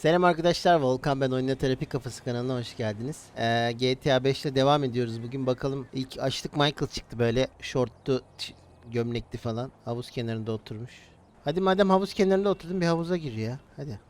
Selam arkadaşlar, Volkan ben Oyuna Terapi Kafası kanalına hoş geldiniz. Ee, GTA 5 ile devam ediyoruz. Bugün bakalım ilk açtık Michael çıktı böyle şortlu, gömlekli falan. Havuz kenarında oturmuş. Hadi madem havuz kenarında oturdun bir havuza gir ya. Hadi.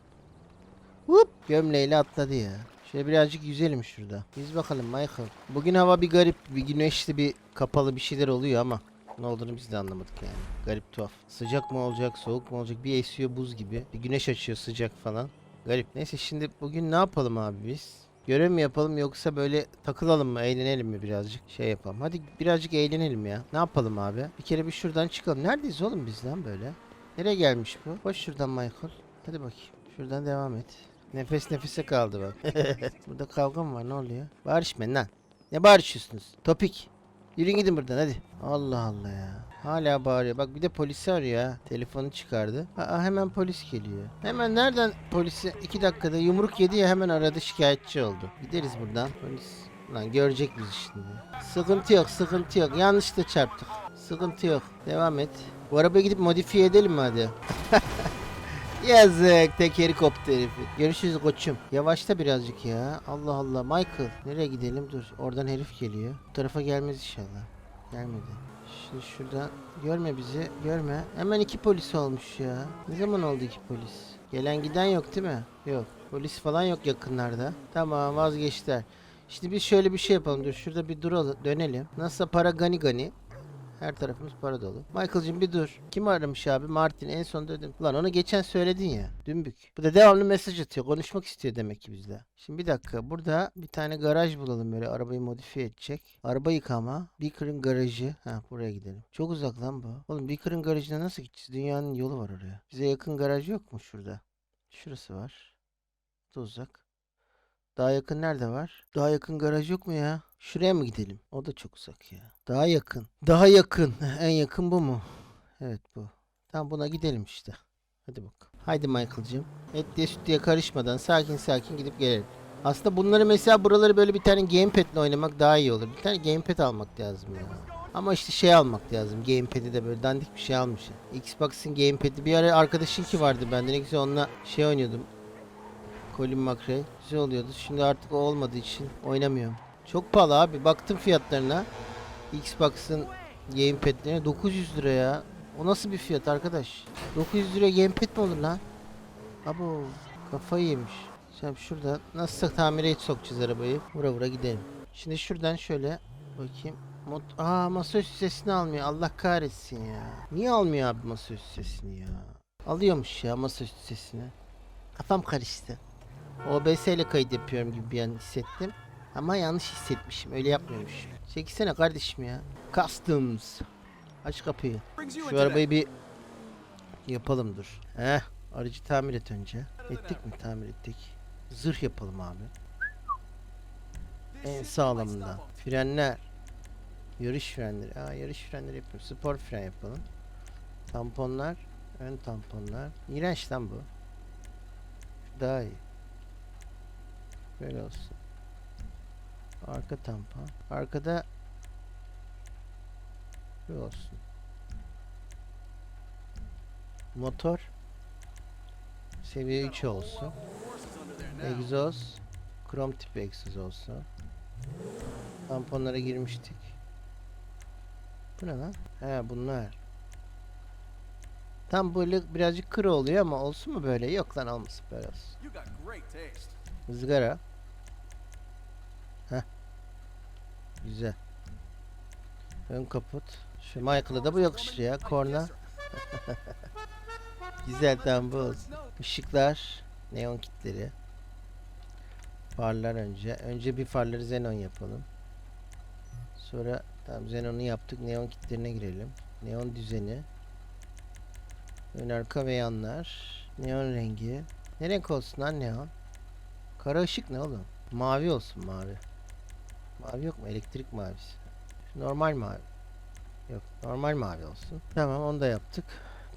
Hop gömleğiyle atladı ya. Şöyle birazcık yüzelim şurada. Yüz bakalım Michael. Bugün hava bir garip, bir güneşli bir kapalı bir şeyler oluyor ama ne olduğunu biz de anlamadık yani. Garip tuhaf. Sıcak mı olacak, soğuk mu olacak? Bir esiyor buz gibi. Bir güneş açıyor sıcak falan. Garip. Neyse şimdi bugün ne yapalım abi biz? Görev mi yapalım yoksa böyle takılalım mı, eğlenelim mi birazcık? Şey yapalım. Hadi birazcık eğlenelim ya. Ne yapalım abi? Bir kere bir şuradan çıkalım. Neredeyiz oğlum biz lan böyle? Nereye gelmiş bu? Koş şuradan Michael. Hadi bakayım. Şuradan devam et. Nefes nefese kaldı bak. Burada kavga mı var? Ne oluyor? Bağırışmayın lan. Ne bağırışıyorsunuz? Topik. Yürüyün gidin buradan hadi. Allah Allah ya. Hala bağırıyor. Bak bir de polisi arıyor ha. Telefonu çıkardı. Aa hemen polis geliyor. Hemen nereden polisi iki dakikada yumruk yedi ya hemen aradı şikayetçi oldu. Gideriz buradan. Polis. Lan görecek bizi şimdi. Sıkıntı yok sıkıntı yok. Yanlışlıkla çarptık. Sıkıntı yok. Devam et. Bu arabayı gidip modifiye edelim mi hadi? Yazık tek helikopter herifi. Görüşürüz koçum. Yavaşla birazcık ya. Allah Allah. Michael. Nereye gidelim? Dur. Oradan herif geliyor. Bu tarafa gelmez inşallah. Gelmedi. Şimdi şurada görme bizi. Görme. Hemen iki polis olmuş ya. Ne zaman oldu iki polis? Gelen giden yok değil mi? Yok. Polis falan yok yakınlarda. Tamam vazgeçtiler. Şimdi biz şöyle bir şey yapalım. Dur şurada bir duralım. Dönelim. Nasıl para gani gani. Her tarafımız para dolu. Michael'cığım bir dur. Kim aramış abi? Martin en son dedim. Lan onu geçen söyledin ya. Dümbük. Bu da devamlı mesaj atıyor. Konuşmak istiyor demek ki bizle. Şimdi bir dakika. Burada bir tane garaj bulalım böyle. Arabayı modifiye edecek. Araba yıkama. Beaker'ın garajı. Ha buraya gidelim. Çok uzak lan bu. Oğlum Beaker'ın garajına nasıl gideceğiz? Dünyanın yolu var oraya. Bize yakın garaj yok mu şurada? Şurası var. Bu da uzak. Daha yakın nerede var? Daha yakın garaj yok mu ya? Şuraya mı gidelim? O da çok uzak ya. Daha yakın. Daha yakın. En yakın bu mu? Evet bu. Tamam buna gidelim işte. Hadi bak. Haydi Michael'cığım. Etliye sütlüye karışmadan sakin sakin gidip gelelim. Aslında bunları mesela buraları böyle bir tane gamepad'le oynamak daha iyi olur. Bir tane gamepad almak lazım ya. Ama işte şey almak lazım. Gamepad'i de böyle dandik bir şey almışım. Xbox'ın gamepad'i bir ara arkadaşın ki vardı bende. Ne güzel onunla şey oynuyordum. Colin McRae. Güzel oluyordu. Şimdi artık olmadığı için oynamıyorum. Çok pahalı abi. Baktım fiyatlarına. Xbox'ın gamepad'lerine 900 lira ya. O nasıl bir fiyat arkadaş? 900 lira gamepad mi olur lan? Abo kafayı yemiş. Şimdi şurada nasıl tamire sokacağız arabayı. Vura vura gidelim. Şimdi şuradan şöyle bakayım. Mod Aa masaüstü sesini almıyor. Allah kahretsin ya. Niye almıyor abi masaüstü sesini ya? Alıyormuş ya masaüstü sesini. Kafam karıştı. OBS ile kayıt yapıyorum gibi bir an hissettim. Ama yanlış hissetmişim. Öyle yapmıyormuş. Çekilsene kardeşim ya. Customs. Aç kapıyı. Şu arabayı bir yapalım dur. Heh. Aracı tamir et önce. Ettik mi? Tamir ettik. Zırh yapalım abi. En sağlamından. Frenler. Yarış frenleri. Aa yarış frenleri yapıyoruz. Spor fren yapalım. Tamponlar. Ön tamponlar. İğrenç lan bu. Şu Daha iyi. Böyle olsun. Arka tampon. Arkada bu olsun. Motor seviye 3 olsun. Egzoz krom tipi egzoz olsun. Tamponlara girmiştik. Bu ne lan? He bunlar. Tam böyle birazcık kırı oluyor ama olsun mu böyle? Yok lan olmasın böyle olsun. Izgara. Heh. Güzel. Ön kaput. Şu Michael'a da bu yakışır ya. Korna. Güzel tamam bu. Işıklar. Neon kitleri. Farlar önce. Önce bir farları xenon yapalım. Sonra tamam xenon'u yaptık. Neon kitlerine girelim. Neon düzeni. Ön arka ve yanlar. Neon rengi. Ne renk olsun lan neon? Kara ışık ne oğlum? Mavi olsun mavi. Mavi yok mu? Elektrik mavisi. Normal mavi. Yok normal mavi olsun. Tamam onu da yaptık.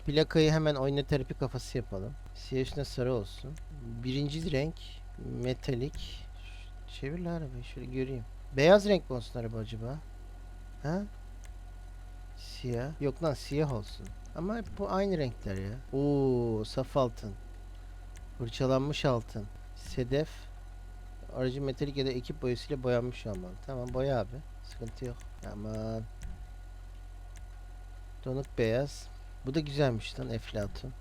Plakayı hemen oyna terapi kafası yapalım. Siyah sarı olsun. Birinci renk metalik. Çevir lan arabayı şöyle göreyim. Beyaz renk mi olsun araba acaba? Ha? Siyah. Yok lan siyah olsun. Ama bu aynı renkler ya. Oo saf altın. Fırçalanmış altın. Sedef. Aracı metalik ya da ekip boyasıyla boyanmış olmalı. Tamam boya abi. Sıkıntı yok. Aman. Donuk beyaz. Bu da güzelmiş lan eflatun.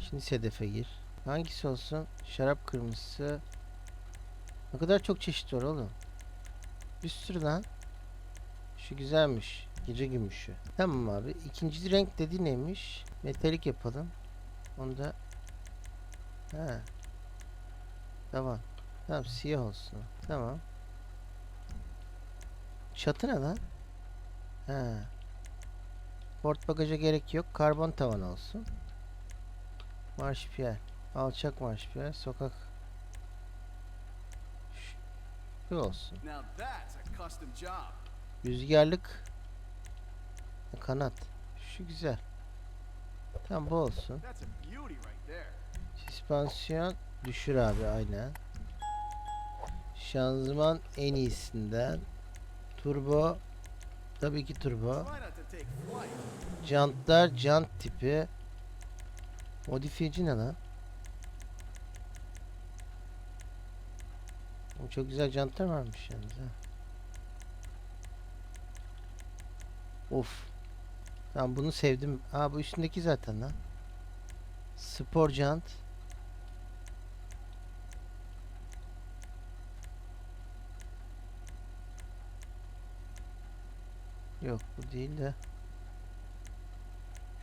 Şimdi sedefe gir. Hangisi olsun? Şarap kırmızısı. Ne kadar çok çeşit var oğlum. Bir sürü lan. Şu güzelmiş. Gece gümüşü. Tamam abi. İkinci renk dedi neymiş? Metalik yapalım. Onu da He. Tamam. Tamam siyah olsun. Tamam. Çatı ne lan? He. Port bagaja gerek yok. Karbon tavan olsun. Marşpiyer. Alçak marşpiyer. Sokak. Şu olsun. Rüzgarlık. Kanat. Şu güzel. Tamam bu olsun. Süspansiyon düşür abi aynen. Şanzıman en iyisinden. Turbo tabii ki turbo. Jantlar jant tipi. Modifiyeci ne lan? Çok güzel jantlar varmış yalnız ha. Of. Tamam bunu sevdim. Aa bu üstündeki zaten lan. Spor jant. Yok bu değil de.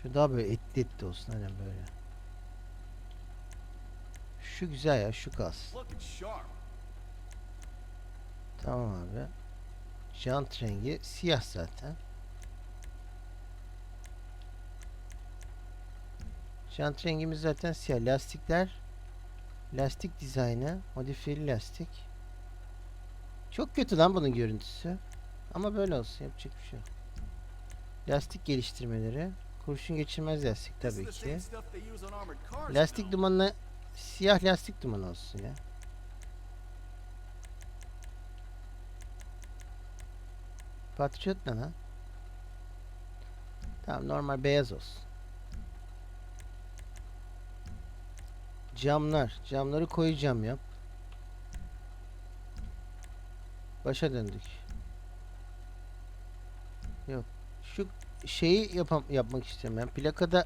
Şu daha böyle etli etli olsun aynen böyle. Şu güzel ya şu kas. Tamam abi. Jant rengi siyah zaten. Jant rengimiz zaten siyah. Lastikler lastik dizaynı modifiyeli lastik. Çok kötü lan bunun görüntüsü. Ama böyle olsun yapacak bir şey yok. Lastik geliştirmeleri. Kurşun geçirmez lastik tabii ki. Lastik dumanına siyah lastik dumanı olsun ya. Patriot ne lan? Tamam normal beyaz olsun. Camlar. Camları koyu cam yap. Başa döndük. Yok. Şu şeyi yapam yapmak istiyorum ben. Plakada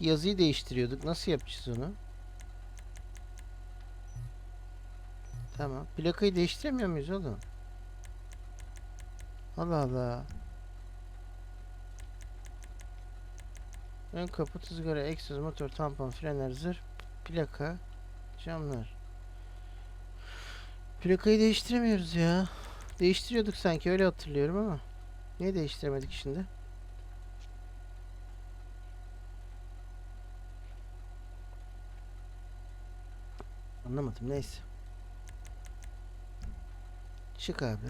yazıyı değiştiriyorduk. Nasıl yapacağız onu? Tamam. Plakayı değiştiremiyor muyuz oğlum? Allah Allah. Ön kaput, ızgara, egzoz, motor, tampon, frenler, zırh, plaka, camlar. Plakayı değiştiremiyoruz ya. Değiştiriyorduk sanki öyle hatırlıyorum ama. Niye değiştiremedik şimdi? Anlamadım neyse. Çık abi.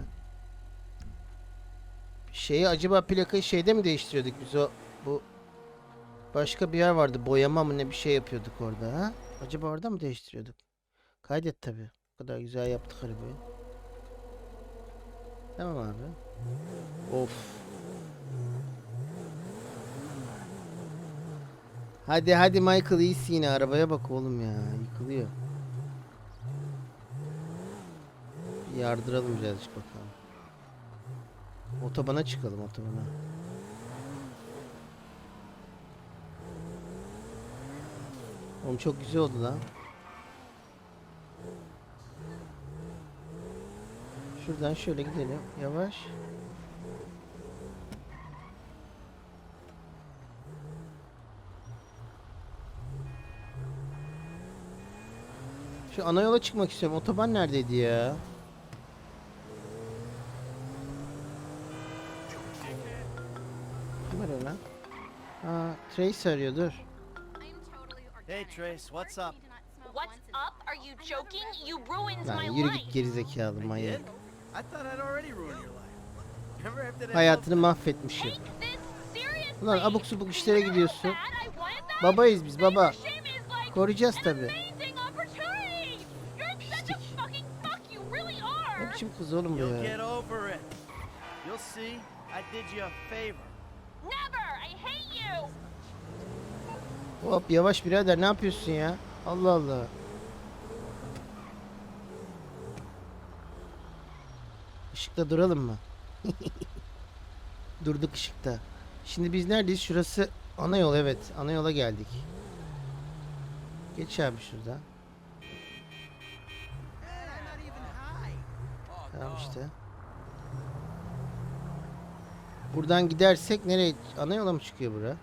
Şeyi acaba plakayı şeyde mi değiştiriyorduk biz o bu başka bir yer vardı boyama mı ne bir şey yapıyorduk orada ha? Acaba orada mı değiştiriyorduk? Kaydet tabi. O kadar güzel yaptık arabayı. Tamam abi. Of. Hadi hadi Michael iyisin yine arabaya bak oğlum ya yıkılıyor. Bir Yardıralım birazcık bakalım. Otobana çıkalım otobana. Oğlum çok güzel oldu lan. Şuradan şöyle gidelim. Yavaş. Şu ana yola çıkmak istiyorum. Otoban neredeydi ya? Arıyor lan? Aa, Trace arıyor dur. Hey Trace, what's up? What's up? Are you joking? You ruined Lan my yürü life. git gerizekalı manyak. did? I thought I'd already ruined your life. Remember after that Hayatını mahvetmişim. Ulan abuk subuk işlere gidiyorsun. Babayız biz baba. Koruyacağız tabi. amazing opportunity. You're such a Pislik. fucking fuck. You really Ne biçim kız oğlum bu You'll ya? Hop yavaş birader ne yapıyorsun ya? Allah Allah. Işıkta duralım mı? Durduk ışıkta. Şimdi biz neredeyiz? Şurası ana yol evet. Ana yola geldik. Geç abi şuradan. Tamam işte. Buradan gidersek nereye? Ana yola mı çıkıyor bura?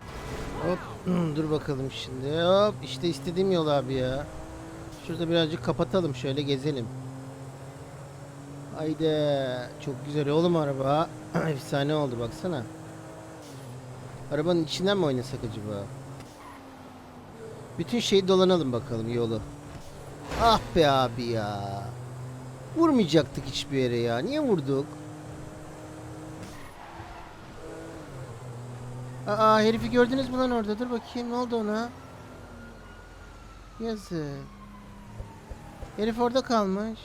Hop dur bakalım şimdi. Hop işte istediğim yol abi ya. Şurada birazcık kapatalım şöyle gezelim. Haydi çok güzel oğlum araba. Efsane oldu baksana. Arabanın içinden mi oynasak acaba? Bütün şeyi dolanalım bakalım yolu. Ah be abi ya. Vurmayacaktık hiçbir yere ya. Niye vurduk? Aa herifi gördünüz mü lan orada? Dur bakayım ne oldu ona? Yazık. Herif orada kalmış.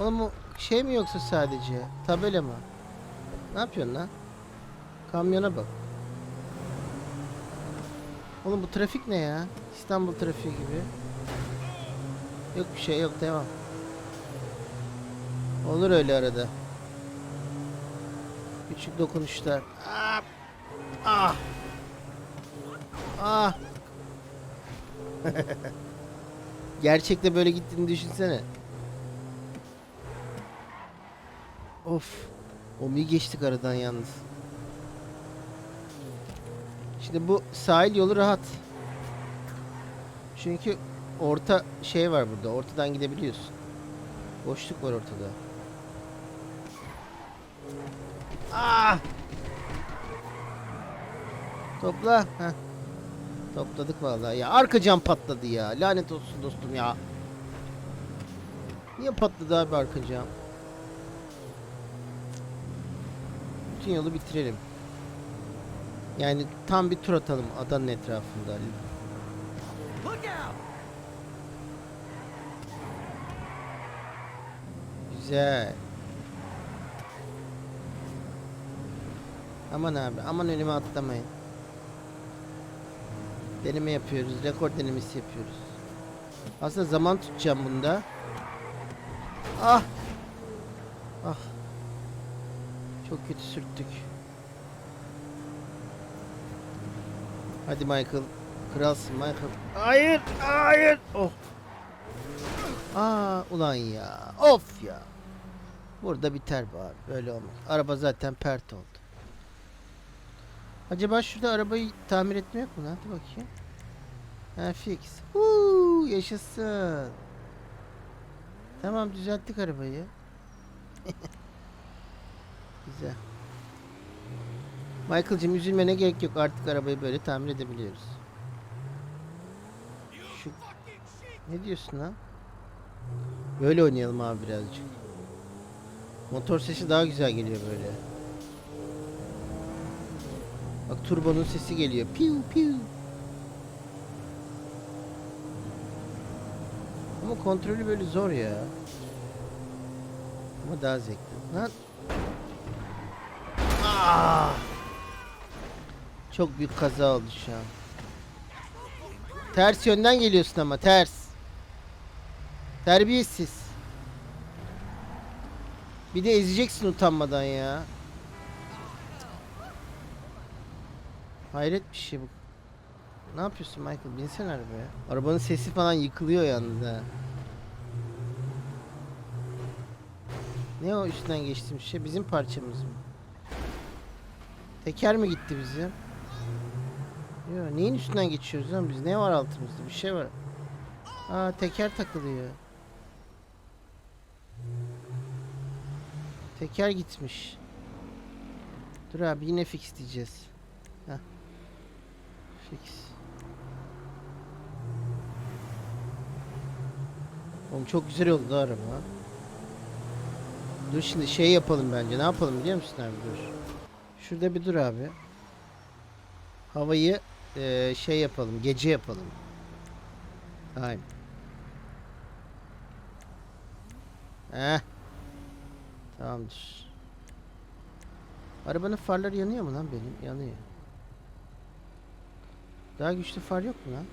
Oğlum bu şey mi yoksa sadece? Tabela mı? Ne yapıyorsun lan? Kamyona bak. Oğlum bu trafik ne ya? İstanbul trafiği gibi. Yok bir şey yok devam. Olur öyle arada. Küçük dokunuşlar. Ah! Ah! Ah! Gerçekte böyle gittiğini düşünsene. Of. O mi geçtik aradan yalnız. Şimdi bu sahil yolu rahat. Çünkü orta şey var burada. Ortadan gidebiliyorsun. Boşluk var ortada. Ah! Topla. Heh. Topladık vallahi ya. Arka cam patladı ya. Lanet olsun dostum ya. Niye patladı abi arka cam? Bütün yolu bitirelim. Yani tam bir tur atalım adanın etrafında. Güzel. Aman abi, aman önüme atlamayın. Deneme yapıyoruz, rekor denemesi yapıyoruz. Aslında zaman tutacağım bunda. Ah! Ah! Çok kötü sürttük. Hadi Michael. Kralsın Michael. Hayır! Hayır! Oh! Aa ulan ya. Of ya. Burada biter bu abi. Böyle olmaz. Araba zaten pert oldu. Acaba şurada arabayı tamir etme yok mu lan? Hadi bakayım. Ha fix. Huu, yaşasın. Tamam düzelttik arabayı. Güzel. Michael'cım üzülmene gerek yok. Artık arabayı böyle tamir edebiliyoruz. Şu... Ne diyorsun lan? Böyle oynayalım abi birazcık. Motor sesi daha güzel geliyor böyle. Bak turbonun sesi geliyor. Piu piu. Ama kontrolü böyle zor ya. Ama daha zevkli. Lan. Ah! Çok büyük kaza oldu şu an. Ters yönden geliyorsun ama ters. Terbiyesiz. Bir de ezeceksin utanmadan ya. Hayret bir şey bu. Ne yapıyorsun Michael? Binsene arabaya. Arabanın sesi falan yıkılıyor yalnız ha. Ne o üstünden geçtiğim şey? Bizim parçamız mı? Teker mi gitti bizim? Yok neyin üstünden geçiyoruz lan biz? Ne var altımızda? Bir şey var. Aa teker takılıyor. Teker gitmiş. Dur abi yine fix diyeceğiz. Oğlum çok güzel oldu da araba. Dur şimdi şey yapalım bence. Ne yapalım biliyor musun abi dur. Şurada bir dur abi. Havayı eee, şey yapalım. Gece yapalım. Aynen. Heh. Tamamdır. Arabanın farları yanıyor mu lan benim? Yanıyor. Daha güçlü far yok mu lan?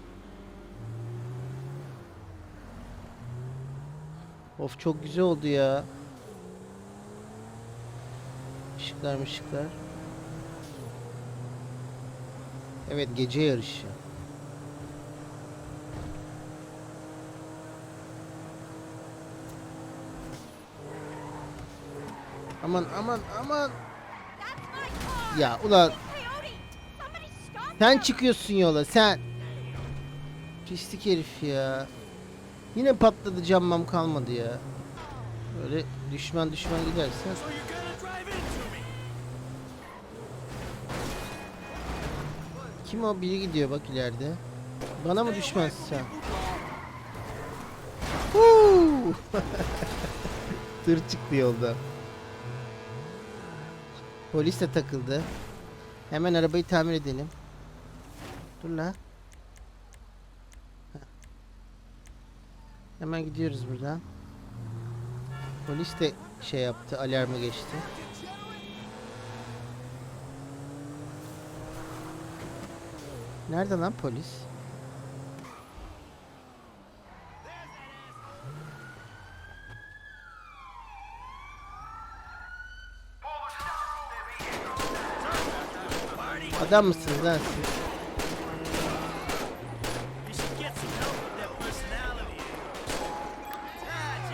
Of çok güzel oldu ya. Işıklar ışıklar. Evet gece yarışı. Aman aman aman. Ya ulan sen çıkıyorsun yola sen. Pislik herif ya. Yine patladı cammam kalmadı ya. Böyle düşman düşman giderse. So you're gonna drive into me? Kim o biri gidiyor bak ileride. Bana mı düşmezsin sen? Tır çıktı yolda. Polis de takıldı. Hemen arabayı tamir edelim. Dur la. Hemen gidiyoruz buradan. Polis de şey yaptı, alarmı geçti. Nerede lan polis? Adam mısınız lan siz?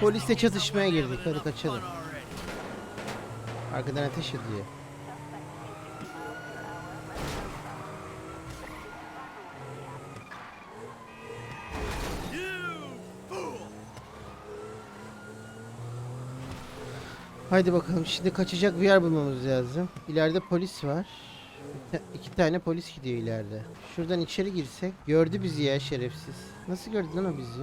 Polisle çatışmaya girdik. Hadi kaçalım. Arkadan ateş ediyor. Haydi bakalım şimdi kaçacak bir yer bulmamız lazım. İleride polis var. Ta- İki tane polis gidiyor ileride. Şuradan içeri girsek. Gördü bizi ya şerefsiz. Nasıl gördü lan o bizi?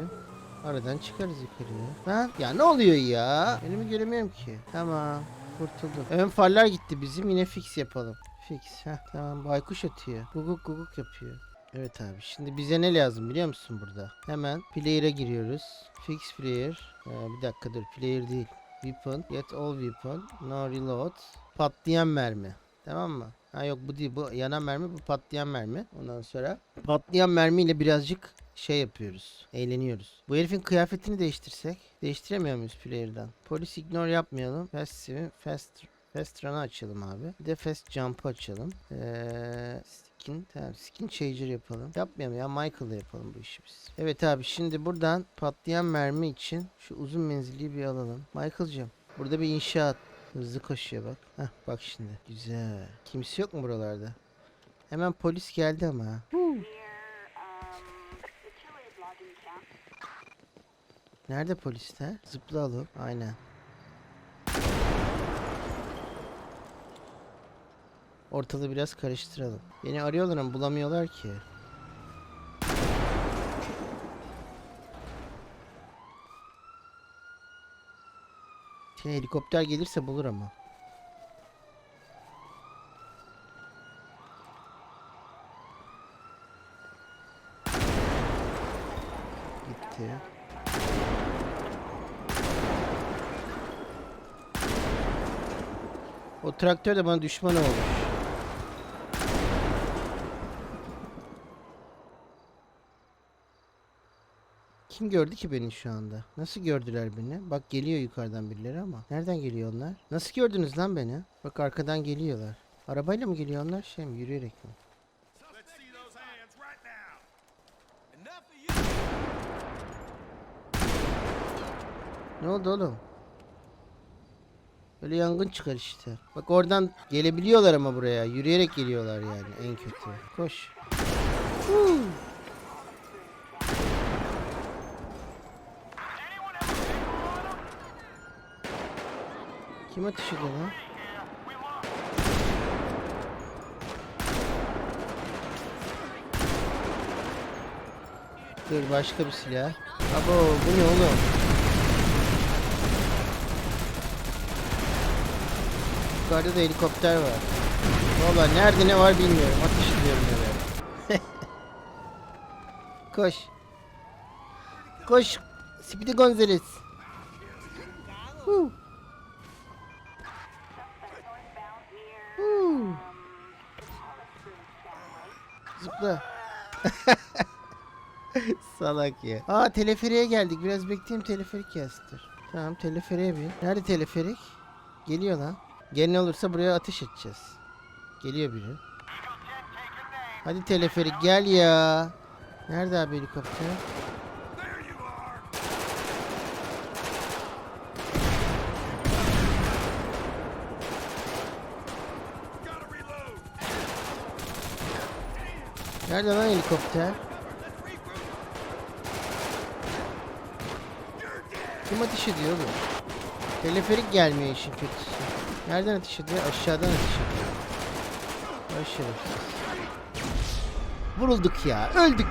Aradan çıkarız yukarıya. Lan ya ne oluyor ya? Önümü göremiyorum ki. Tamam. Kurtulduk. Ön farlar gitti bizim. Yine fix yapalım. Fix. Heh, tamam baykuş atıyor. Guguk guguk yapıyor. Evet abi şimdi bize ne lazım biliyor musun burada? Hemen player'a giriyoruz. Fix player. Ee, bir dakika dur player değil. Weapon. Get all weapon. No reload. Patlayan mermi. Tamam mı? Ha yok bu değil. Bu yanan mermi bu patlayan mermi. Ondan sonra patlayan mermiyle birazcık şey yapıyoruz. Eğleniyoruz. Bu herifin kıyafetini değiştirsek. Değiştiremiyor muyuz player'dan? Polis ignore yapmayalım. Fast fast Fast run'ı açalım abi. Bir de fast jump'ı açalım. Ee, skin, tamam skin changer yapalım. Yapmayalım ya Michael'la yapalım bu işi biz. Evet abi şimdi buradan patlayan mermi için şu uzun menzilliyi bir alalım. Michael'cığım burada bir inşaat. Hızlı koşuyor bak. Heh bak şimdi. Güzel. Kimse yok mu buralarda? Hemen polis geldi ama. ha. Nerede polisler? Zıpla alıp. Aynen. Ortalığı biraz karıştıralım. Beni arıyorlar ama bulamıyorlar ki. Şey, helikopter gelirse bulur ama. Gitti. O traktör de bana düşman olmuş. Kim gördü ki beni şu anda? Nasıl gördüler beni? Bak geliyor yukarıdan birileri ama. Nereden geliyor onlar? Nasıl gördünüz lan beni? Bak arkadan geliyorlar. Arabayla mı geliyor onlar? Şey mi? Yürüyerek mi? Ne oldu oğlum? Böyle yangın çıkar işte. Bak oradan gelebiliyorlar ama buraya. Yürüyerek geliyorlar yani en kötü. Koş. Huu. Kim ateş ediyor lan? Dur başka bir silah. Abo bu ne oğlum? Yukarıda da helikopter var. Valla nerede ne var bilmiyorum. Ateş ediyorum öyle. Koş. Koş. Speedy Gonzales. Huu. Huu. Zıpla. Salak ya. Aa teleferiğe geldik. Biraz bekleyeyim teleferik gelsin. Tamam teleferiğe bin. Nerede teleferik? Geliyor lan. Gelin olursa buraya ateş edeceğiz. Geliyor biri. Hadi teleferik gel ya. Nerede abi helikopter? Nerede lan helikopter? Kim ateş ediyor bu? Teleferik gelmiyor işin kötüsü. Nereden ateş ediyor? Aşağıdan ateş ediyor. Şerefsiz. Vurulduk ya. Öldük.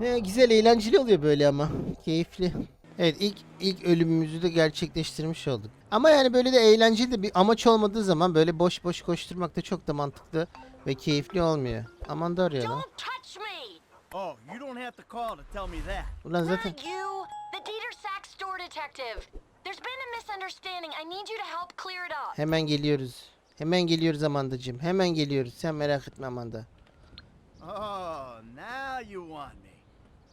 Ne güzel eğlenceli oluyor böyle ama. Keyifli. Evet ilk ilk ölümümüzü de gerçekleştirmiş olduk. Ama yani böyle de eğlenceli de bir amaç olmadığı zaman böyle boş boş koşturmak da çok da mantıklı ve keyifli olmuyor. Aman da arıyor lan. Oh, you don't have to call to tell me that. Ulan zaten Not you! The Dieter Sack store detective! There's been a misunderstanding. I need you to help clear it up. hemen geliyoruz. Hemen geliyoruz Amandacığım. Hemen geliyoruz. Sen merak etme Amanda. Oh, now you want me.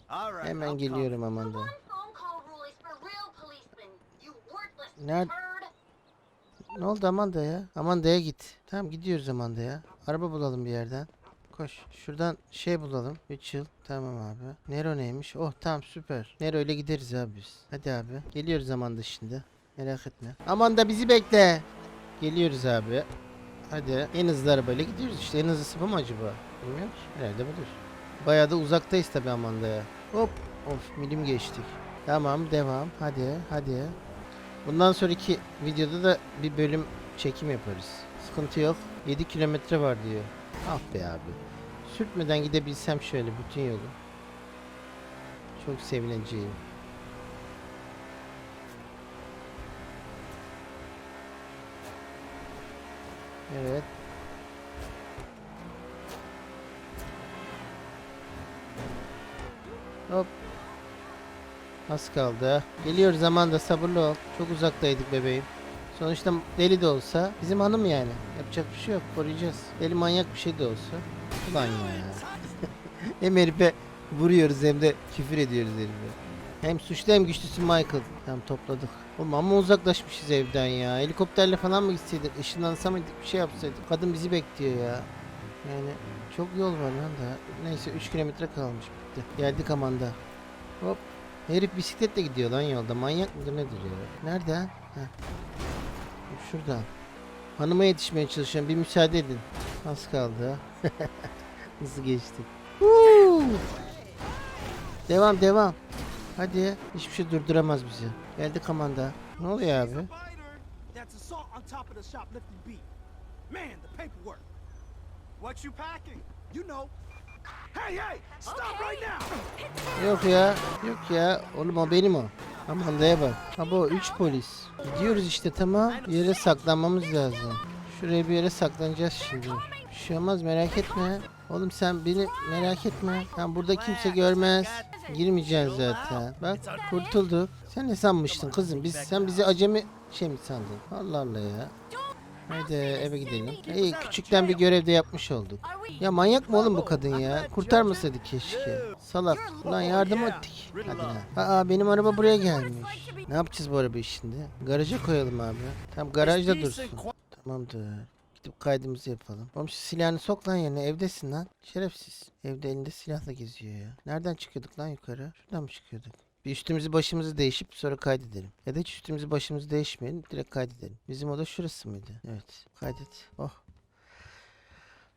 All right. Hemen I'm geliyorum The Amanda. one phone call rule is for real policemen. You worthless Nerede? turd. Ne oldu Amanda ya? Amanda'ya git. Tamam gidiyoruz Amanda'ya. Araba bulalım bir yerden. Koş. Şuradan şey bulalım. 3 yıl. Tamam abi. Nero neymiş? Oh tamam süper. Nero ile gideriz abi biz. Hadi abi. Geliyoruz Amanda şimdi. Merak etme. Amanda bizi bekle. Geliyoruz abi. Hadi. En hızlı arabayla gidiyoruz işte. En hızlısı bu mu acaba? Bilmiyorum. Herhalde budur. Bayağı da uzaktayız tabi Amanda'ya. Hop. Of milim geçtik. Tamam devam. Hadi hadi. Bundan sonraki videoda da bir bölüm çekim yaparız. Sıkıntı yok. 7 kilometre var diyor. Ah be abi. Sürtmeden gidebilsem şöyle bütün yolu. Çok sevineceğim. Evet. Hop. Az kaldı. Geliyor zaman da sabırlı ol. Çok uzaktaydık bebeğim. Sonuçta deli de olsa bizim hanım yani. Yapacak bir şey yok. Koruyacağız. Deli manyak bir şey de olsa. Ulan ya. hem herife vuruyoruz hem de küfür ediyoruz herife. Hem suçlu hem güçlüsü Michael. Tamam topladık. Oğlum ama uzaklaşmışız evden ya. Helikopterle falan mı gitseydik? Işınlansa mıydık? Bir şey yapsaydık. Kadın bizi bekliyor ya. Yani çok yol var lan da. Neyse 3 kilometre kalmış bitti. Geldik Amanda. Hop. Herif bisikletle gidiyor lan yolda. Manyak mıdır nedir ya? Nerede? Ha? Heh. Şuradan. Hanıma yetişmeye çalışıyorum. Bir müsaade edin. Az kaldı. Nasıl geçtik? Devam devam. Hadi. Hiçbir şey durduramaz bizi. Geldik Amanda. Ne oluyor abi? Man, the paperwork. What you packing? You know. Hey, hey! Stop right now! Yok ya. Yok ya. Oğlum o benim o. Amanda'ya bak. Abi o 3 polis. Gidiyoruz işte tamam. Yere saklanmamız lazım. Şuraya bir yere saklanacağız şimdi. Bir şey olmaz merak etme. Oğlum sen beni merak etme. Ben burada kimse görmez. Girmeyeceğiz zaten. Bak kurtulduk. Sen ne sanmıştın kızım? Biz sen bizi acemi şey mi sandın? Allah Allah ya. Haydi eve gidelim. İyi küçükten bir görevde yapmış olduk. Ya manyak mı oğlum bu kadın ya? Kurtarmasaydı keşke. Salak. Ulan yardım ettik. Hadi lan. Aa benim araba buraya gelmiş. Ne yapacağız bu arabayı şimdi? Garaja koyalım abi. Tam garajda dursun. Tamamdır. Gidip kaydımızı yapalım. Oğlum silahını sok lan yerine. Evdesin lan. Şerefsiz. Evde elinde silahla geziyor ya. Nereden çıkıyorduk lan yukarı? Şuradan mı çıkıyorduk? Bir üstümüzü başımızı değişip sonra kaydedelim. Ya da hiç üstümüzü başımızı değişmeyelim. Direkt kaydedelim. Bizim oda şurası mıydı? Evet. Kaydet. Oh.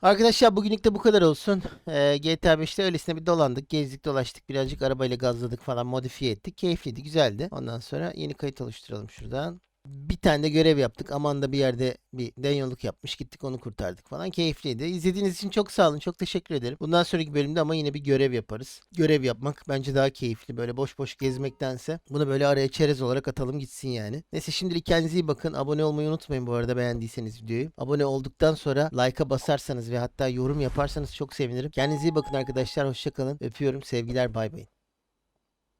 Arkadaşlar bugünlük de bu kadar olsun. Ee, GTA 5'te öylesine bir dolandık, gezdik, dolaştık, birazcık arabayla gazladık falan, modifiye ettik. Keyifliydi, güzeldi. Ondan sonra yeni kayıt oluşturalım şuradan. Bir tane de görev yaptık. Amanda bir yerde bir denyoluk yapmış. Gittik onu kurtardık falan. Keyifliydi. İzlediğiniz için çok sağ olun. Çok teşekkür ederim. Bundan sonraki bölümde ama yine bir görev yaparız. Görev yapmak bence daha keyifli. Böyle boş boş gezmektense bunu böyle araya çerez olarak atalım gitsin yani. Neyse şimdilik kendinize iyi bakın. Abone olmayı unutmayın bu arada beğendiyseniz videoyu. Abone olduktan sonra like'a basarsanız ve hatta yorum yaparsanız çok sevinirim. Kendinize iyi bakın arkadaşlar. Hoşçakalın. Öpüyorum. Sevgiler. Bay bay.